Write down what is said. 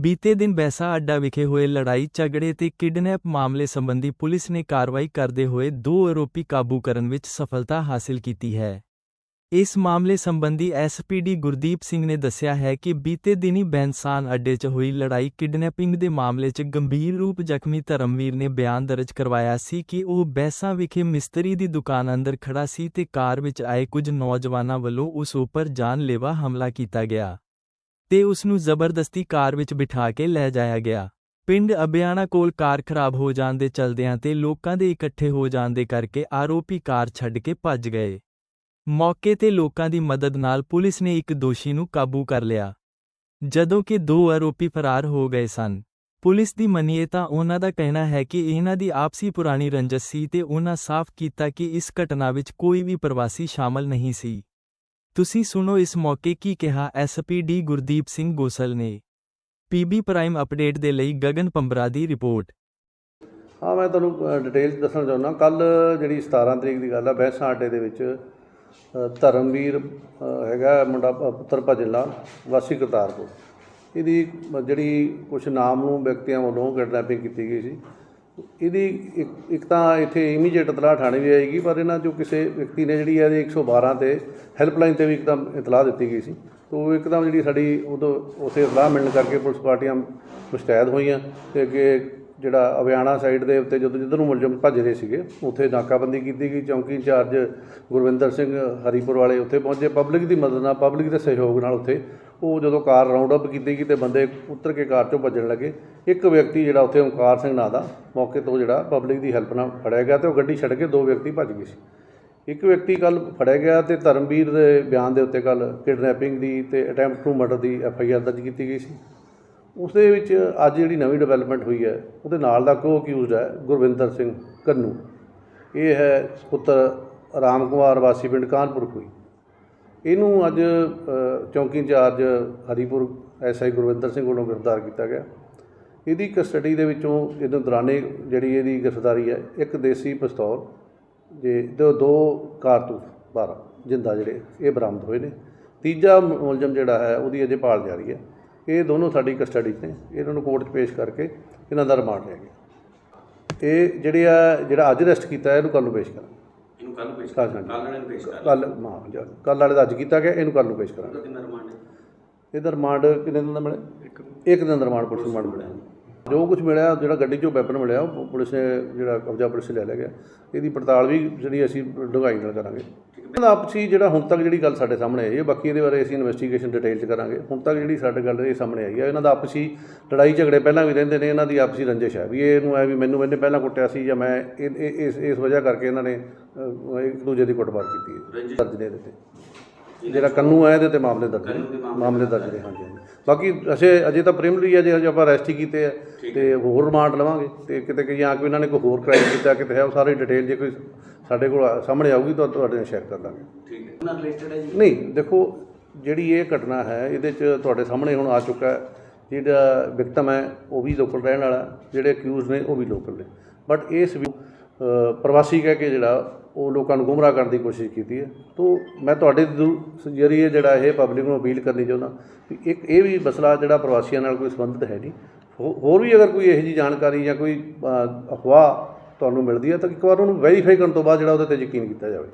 ਬੀਤੇ ਦਿਨ ਬੈਸਾ ਅੱਡਾ ਵਿਖੇ ਹੋਏ ਲੜਾਈ, ਝਗੜੇ ਤੇ ਕਿਡਨੈਪ ਮਾਮਲੇ ਸੰਬੰਧੀ ਪੁਲਿਸ ਨੇ ਕਾਰਵਾਈ ਕਰਦੇ ਹੋਏ ਦੋ ਆਰੋਪੀ ਕਾਬੂ ਕਰਨ ਵਿੱਚ ਸਫਲਤਾ ਹਾਸਲ ਕੀਤੀ ਹੈ। ਇਸ ਮਾਮਲੇ ਸੰਬੰਧੀ ਐਸਪੀਡੀ ਗੁਰਦੀਪ ਸਿੰਘ ਨੇ ਦੱਸਿਆ ਹੈ ਕਿ ਬੀਤੇ ਦਿਨੀ ਬੈਂਸਾਨ ਅੱਡੇ 'ਚ ਹੋਈ ਲੜਾਈ ਕਿਡਨੈਪਿੰਗ ਦੇ ਮਾਮਲੇ 'ਚ ਗੰਭੀਰ ਰੂਪ ਜ਼ਖਮੀ ਧਰਮਵੀਰ ਨੇ ਬਿਆਨ ਦਰਜ ਕਰਵਾਇਆ ਸੀ ਕਿ ਉਹ ਬੈਂਸਾ ਵਿਖੇ ਮਿਸਤਰੀ ਦੀ ਦੁਕਾਨ ਅੰਦਰ ਖੜਾ ਸੀ ਤੇ ਕਾਰ ਵਿੱਚ ਆਏ ਕੁਝ ਨੌਜਵਾਨਾਂ ਵੱਲੋਂ ਉਸ ਉੱਪਰ ਜਾਨਲੇਵਾ ਹਮਲਾ ਕੀਤਾ ਗਿਆ। ਤੇ ਉਸ ਨੂੰ ਜ਼ਬਰਦਸਤੀ ਕਾਰ ਵਿੱਚ ਬਿਠਾ ਕੇ ਲੈ ਜਾਇਆ ਗਿਆ। ਪਿੰਡ ਅਬਿਆਣਾ ਕੋਲ ਕਾਰ ਖਰਾਬ ਹੋ ਜਾਣ ਦੇ ਚਲਦਿਆਂ ਤੇ ਲੋਕਾਂ ਦੇ ਇਕੱਠੇ ਹੋ ਜਾਣ ਦੇ ਕਰਕੇ ਆਰੋਪੀ ਕਾਰ ਛੱਡ ਕੇ ਭੱਜ ਗਏ। ਮੌਕੇ ਤੇ ਲੋਕਾਂ ਦੀ ਮਦਦ ਨਾਲ ਪੁਲਿਸ ਨੇ ਇੱਕ ਦੋਸ਼ੀ ਨੂੰ ਕਾਬੂ ਕਰ ਲਿਆ। ਜਦੋਂ ਕਿ ਦੋ ਆਰੋਪੀ ਫਰਾਰ ਹੋ ਗਏ ਸਨ। ਪੁਲਿਸ ਦੀ ਮੰਨੀਏ ਤਾਂ ਉਹਨਾਂ ਦਾ ਕਹਿਣਾ ਹੈ ਕਿ ਇਹਨਾਂ ਦੀ ਆਪਸੀ ਪੁਰਾਣੀ ਰੰਜਿਸ਼ ਸੀ ਤੇ ਉਹਨਾਂ ਸਾਫ਼ ਕੀਤਾ ਕਿ ਇਸ ਘਟਨਾ ਵਿੱਚ ਕੋਈ ਵੀ ਪ੍ਰਵਾਸੀ ਸ਼ਾਮਲ ਨਹੀਂ ਸੀ। ਤੁਸੀਂ ਸੁਣੋ ਇਸ ਮੌਕੇ ਕੀ ਕਿਹਾ ਐਸਪੀਡੀ ਗੁਰਦੀਪ ਸਿੰਘ ਗੋਸਲ ਨੇ। ਪੀਬੀ ਪ੍ਰਾਈਮ ਅਪਡੇਟ ਦੇ ਲਈ ਗਗਨ ਪੰਬਰਾ ਦੀ ਰਿਪੋਰਟ। ਹਾਂ, ਮੈਂ ਤੁਹਾਨੂੰ ਡਿਟੇਲ ਦੱਸਣਾ ਚਾਹੁੰਦਾ। ਕੱਲ ਜਿਹੜੀ 17 ਤਰੀਕ ਦੀ ਗੱਲ ਆ, ਬਹਿਸਾਂ ਅੱਡੇ ਦੇ ਵਿੱਚ ਧਰਮਵੀਰ ਹੈਗਾ ਮੁੰਡਾ ਪੁੱਤਰ ਭਜਨ ਲਾਲ, ਵਾਸੀ ਕਰਤਾਰਪੁਰ। ਇਹਦੀ ਜਿਹੜੀ ਕੁਝ ਨਾਮ ਨੂੰ ਵਿਅਕਤੀਆਂ ਵੱਲੋਂ ਕਿਡਨੈਪਿੰਗ ਕੀਤੀ ਗਈ ਸੀ। ਇਹਦੀ ਇੱਕ ਤਾਂ ਇੱਥੇ ਇਮੀਡੀਏਟ ਇਤਲਾਹ ਥਾਣੇ ਵੀ ਆਏਗੀ, ਪਰ ਇਹਨਾਂ ਜੋ ਕਿਸੇ ਵਿਅਕਤੀ ਨੇ ਜਿਹੜੀ ਹੈ ਇਹਦੀ 112 ਤੇ ਹੈਲਪਲਾਈਨ ਤੇ ਵੀ ਇੱਕਦਮ ਇਤਲਾਹ ਦਿੱਤੀ ਗਈ ਸੀ। ਤੋਂ ਉਹ ਇੱਕਦਮ ਜਿਹੜੀ ਸਾਡੀ ਉਦੋਂ ਉਸੇ ਇਤਲਾਹ ਮਿਲਣ ਕਰਕੇ ਪੁਲਿਸ ਪਾਰਟੀਆਂ ਮੁਸ਼ਤੈਦ ਹੋਈਆਂ ਤੇ ਅੱਗੇ ਜਿਹੜਾ ਅਵਿਆਣਾ ਸਾਈਡ ਦੇ ਉੱਤੇ ਜਦੋਂ ਜਿੱਧਰ ਨੂੰ ਮੁਲਜ਼ਮ ਭੱਜ ਰਹੇ ਸੀਗੇ, ਉੱਥੇ ਨਾਕਾਬੰਦੀ ਕੀਤੀ ਗਈ। ਚੌਂਕੀ ਇੰਚਾਰਜ ਗੁਰਵਿੰਦਰ ਸਿੰਘ ਹਰੀਪੁਰ ਵਾਲੇ ਉੱਥੇ ਪਹੁੰਚੇ। ਪਬਲਿਕ ਦੀ ਮਦਦ ਨਾਲ ਪਬਲਿਕ ਦੇ ਸਹਿਯੋਗ ਨਾਲ ਉੱਥੇ ਉਹ ਜਦੋਂ ਕਾਰ ਰਾਉਂਡ ਅਪ ਕੀਤੀ ਗਈ ਤੇ ਬੰਦੇ ਉਤਰ ਕੇ ਕਾਰ ਚੋਂ ਭੱਜਣ ਲੱਗੇ, ਇੱਕ ਵਿਅਕਤੀ ਜਿਹੜਾ ਉੱਥੇ ਓਮਕਾਰ ਸਿੰਘ ਨਾਂ ਦਾ, ਮੌਕੇ ਤੋਂ ਜਿਹੜਾ ਪਬਲਿਕ ਦੀ ਹੈਲਪ ਨਾਲ ਫੜਿਆ ਗਿਆ ਤੇ ਉਹ ਗੱਡੀ ਛੱਡ ਕੇ ਦੋ ਵਿਅਕਤੀ ਭੱਜ ਗਏ ਸੀ। ਇੱਕ ਵਿਅਕਤੀ ਕੱਲ ਫੜਿਆ ਗਿਆ ਤੇ ਧਰਮਵੀਰ ਦੇ ਬਿਆਨ ਦੇ ਉੱਤੇ ਕੱਲ ਕਿਡਨੈਪਿੰਗ ਦੀ ਤੇ ਅਟੈਂਪਟ ਟੂ ਮਰਡਰ ਦੀ ਐਫ ਆਈ ਆਰ ਦਰਜ ਕੀਤੀ ਗਈ ਸੀ। ਉਸ ਦੇ ਵਿੱਚ ਅੱਜ ਜਿਹੜੀ ਨਵੀਂ ਡਿਵੈਲਪਮੈਂਟ ਹੋਈ ਹੈ, ਉਹਦੇ ਨਾਲ ਦਾ ਕੋ ਅਕਿਊਜ਼ਡ ਹੈ ਗੁਰਵਿੰਦਰ ਸਿੰਘ ਕੰਨੂ। ਇਹ ਹੈ ਪੁੱਤਰ ਰਾਮ ਕੁਮਾਰ ਵਾਸੀ ਪਿੰਡ ਕਾਨਪੁਰ ਕੋਈ ਇਹਨੂੰ ਅੱਜ ਚੌਂਕੀ ਇੰਚਾਰਜ ਹਰੀਪੁਰ ਐਸਆਈ ਗੁਰਵਿੰਦਰ ਸਿੰਘ ਵੱਲੋਂ ਗ੍ਰਿਫਤਾਰ ਕੀਤਾ ਗਿਆ। ਇਹਦੀ ਕਸਟਡੀ ਦੇ ਵਿੱਚੋਂ ਇਹਦੇ ਦੌਰਾਨੇ ਜਿਹੜੀ ਇਹਦੀ ਗ੍ਰਿਫਤਾਰੀ ਹੈ, ਇੱਕ ਦੇਸੀ ਪਿਸਤੌਲ, ਜੇ ਦੋ ਦੋ ਕਾਰਤੂਸ 12 ਜਿੰਦਾ ਜਿਹੜੇ ਇਹ ਬਰਾਮਦ ਹੋਏ ਨੇ। ਤੀਜਾ ਮੁਲਜ਼ਮ ਜਿਹੜਾ ਹੈ, ਉਹਦੀ ਅਜੇ ਭਾਲ ਜਾਰੀ ਹੈ। ਇਹ ਦੋਨੋਂ ਸਾਡੀ ਕਸਟਡੀ 'ਚ ਨੇ। ਇਹਨਾਂ ਨੂੰ ਕੋਰਟ 'ਚ ਪੇਸ਼ ਕਰਕੇ ਇਹਨਾਂ ਦਾ ਰਿਮਾਂਡ ਲਿਆ ਗਿਆ। ਇਹ ਜਿਹੜੇ ਆ, ਜਿਹੜਾ ਅੱਜ ਅਰੈਸਟ ਕੀਤਾ, ਇਹਨੂੰ ਕੱਲ ਨੂੰ ਪੇਸ਼ ਕਰਾਂਗੇ। ਕੱਲ ਪੇਸ਼ ਕੱਲ ਵਾਲੇ ਨੂੰ ਪੇਸ਼ ਕਰ ਕੱਲ ਹਾਂ ਕੱਲ ਵਾਲੇ ਦਾ ਅੱਜ ਕੀਤਾ ਗਿਆ ਇਹਨੂੰ ਕੱਲ ਨੂੰ ਪੇਸ਼ ਕਰਾਂਗੇ। ਕਿੰਨਾ ਰਿਮਾਂਡ ਹੈ? ਇਹਦਾ ਰਿਮਾਂਡ ਕਿੰਨੇ ਦਿਨ ਦਾ ਮਿਲਿਆ? ਇੱਕ ਦਿਨ ਦਾ ਰਿਮਾਂਡ ਪੁਲਿਸ ਰਿਮਾਂਡ ਮਿਲਿਆ। ਜੋ ਕੁਝ ਮਿਲਿਆ ਜਿਹੜਾ ਗੱਡੀ ਚੋਂ ਵੈਪਨ ਮਿਲਿਆ ਉਹ ਪੁਲਿਸ ਨੇ ਜਿਹੜਾ ਕਬਜ਼ਾ ਪੁਲਿਸ ਲੈ ਲਿਆ ਗਿਆ। ਇਹਦੀ ਪੜਤਾਲ ਵੀ ਜਿਹੜੀ ਅਸੀਂ ਡੂੰਘਾਈ ਨਾਲ ਕਰਾਂਗੇ। ਆਪਸੀ ਜਿਹੜਾ ਹੁਣ ਤੱਕ ਜਿਹੜੀ ਗੱਲ ਸਾਡੇ ਸਾਹਮਣੇ ਆਈ ਹੈ ਬਾਕੀ ਇਹਦੇ ਬਾਰੇ ਅਸੀਂ ਇਨਵੈਸਟੀਗੇਸ਼ਨ ਡਿਟੇਲ ਚ ਕਰਾਂਗੇ। ਹੁਣ ਤੱਕ ਜਿਹੜੀ ਸਾਡੇ ਗੱਲ ਇਹ ਸਾਹਮਣੇ ਆਈ ਹੈ ਇਹਨਾਂ ਦਾ ਆਪਸੀ ਲੜਾਈ ਝਗੜੇ ਪਹਿਲਾਂ ਵੀ ਰਹਿੰਦੇ ਨੇ ਇਹਨਾਂ ਦੀ ਆਪਸੀ ਰੰਜਿਸ਼ ਹੈ। ਵੀ ਇਹ ਇਹਨੂੰ ਐ ਵੀ ਮੈਨੂੰ ਇਹਨੇ ਪਹਿਲਾਂ ਕੁੱਟਿਆ ਸੀ ਜਾਂ ਮੈਂ ਇਸ ਇਸ ਵਜ੍ਹਾ ਕਰਕੇ ਇਹਨਾਂ ਨੇ ਇੱਕ ਦੂਜੇ ਦੀ ਕੁੱਟਮਾਰ ਕੀਤੀ ਹੈ। ਰੰਜਿਸ਼। ਦਰਜ ਨੇ ਇਹਦੇ ਤੇ। ਜਿਹੜਾ ਕੰਨੂ ਹੈ ਇਹਦੇ ਤੇ ਮਾਮਲੇ ਦਰਜ ਦੇ ਨੇ ਮਾਮਲੇ ਦਰਜ ਨੇ ਹਾਂਜੀ ਬਾਕੀ ਅਸੇ ਅਜੇ ਤਾਂ ਪ੍ਰੀਮਰੀ ਹੈ ਜੇ ਹਜੇ ਆਪਾਂ ਅਰੈਸਟ ਹੀ ਕੀਤੇ ਆ ਤੇ ਹੋਰ ਰਿਮਾਂਡ ਲਵਾਂਗੇ। ਤੇ ਕਿਤੇ ਕਿ ਜਾਂ ਕੋਈ ਇਹਨਾਂ ਨੇ ਕੋਈ ਹੋਰ ਕ੍ਰਾਈਮ ਕੀਤਾ ਕਿਤੇ ਹੈ ਉਹ ਸਾਰੀ ਡਿਟੇਲ ਜੇ ਕੋਈ ਸਾਡੇ ਕੋਲ ਸਾਹਮਣੇ ਆਊਗੀ ਤਾਂ ਤੁਹਾਡੇ ਨਾਲ ਸ਼ੇਅਰ ਕਰ ਦਾਂਗੇ। ਠੀਕ ਹੈ। ਉਹਨਾਂ ਰਿਲੇਟਡ ਹੈ ਜੀ? ਨਹੀਂ ਦੇਖੋ ਜਿਹੜੀ ਇਹ ਘਟਨਾ ਹੈ ਇਹਦੇ 'ਚ ਤੁਹਾਡੇ ਸਾਹਮਣੇ ਹੁਣ ਆ ਚੁੱਕਾ ਹੈ। ਜਿਹੜਾ ਵਿਕਟਮ ਹੈ ਉਹ ਵੀ ਲੋਕਲ ਰਹਿਣ ਵਾਲਾ ਜਿਹੜੇ ਅਕਿਊਜ਼ ਨੇ ਉਹ ਵੀ ਲੋਕਲ ਨੇ। ਬਟ ਇਸ ਵੀ ਪ੍ਰਵਾਸੀ ਕਹਿ ਕੇ ਜਿਹੜਾ ਉਹ ਲੋਕਾਂ ਨੂੰ ਗੁੰਮਰਾਹ ਕਰਨ ਦੀ ਕੋਸ਼ਿਸ਼ ਕੀਤੀ ਹੈ। ਤੋਂ ਮੈਂ ਤੁਹਾਡੇ ਦੂ- ਜਰੀਏ ਜਿਹੜਾ ਇਹ ਪਬਲਿਕ ਨੂੰ ਅਪੀਲ ਕਰਨੀ ਚਾਹੁੰਦਾ ਵੀ ਇੱਕ ਇਹ ਵੀ ਮਸਲਾ ਜਿਹੜਾ ਪ੍ਰਵਾਸੀਆਂ ਨਾਲ ਕੋਈ ਸੰਬੰਧਿਤ ਹੈ ਨਹੀਂ। ਹੋ- ਹੋਰ ਵੀ ਅਗਰ ਕੋਈ ਇਹੋ ਜਿਹੀ ਜਾਣਕਾਰੀ ਜਾਂ ਕੋਈ ਅਫਵਾਹ ਤੁਹਾਨੂੰ ਮਿਲਦੀ ਹੈ ਤਾਂ ਇੱਕ ਵਾਰ ਉਹਨੂੰ ਵੈਰੀਫਾਈ ਕਰਨ ਤੋਂ ਬਾਅਦ ਜਿਹੜਾ ਉਹਦੇ ਤੇ ਯਕੀਨ ਕੀਤਾ ਜਾਵੇ।